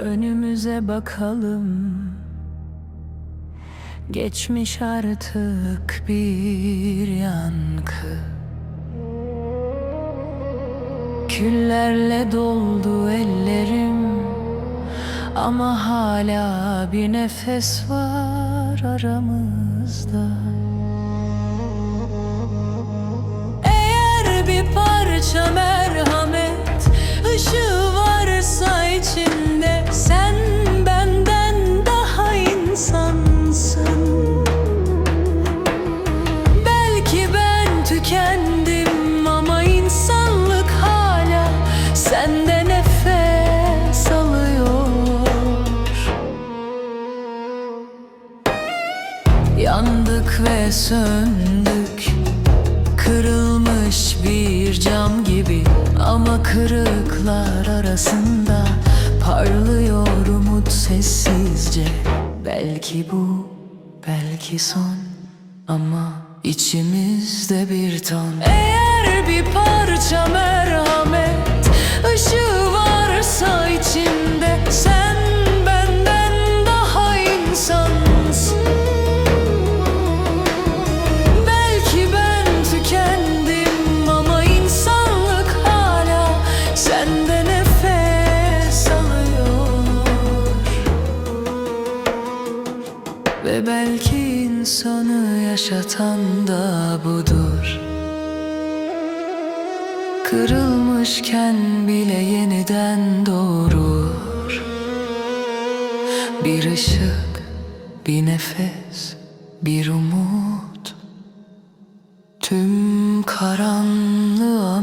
Önümüze bakalım. Geçmiş artık bir yankı. Küllerle doldu ellerim. Ama hala bir nefes var aramızda. Eğer bir parça merhamet Yandık ve söndük Kırılmış bir cam gibi. Ama kırıklar arasında Parlıyor umut sessizce. Belki bu, belki son Ama içimizde bir ton. Eğer bir parça merhamet Ve belki insanı yaşatan da budur. Kırılmışken bile yeniden doğurur. Bir ışık, bir nefes, bir umut. Tüm karanlığa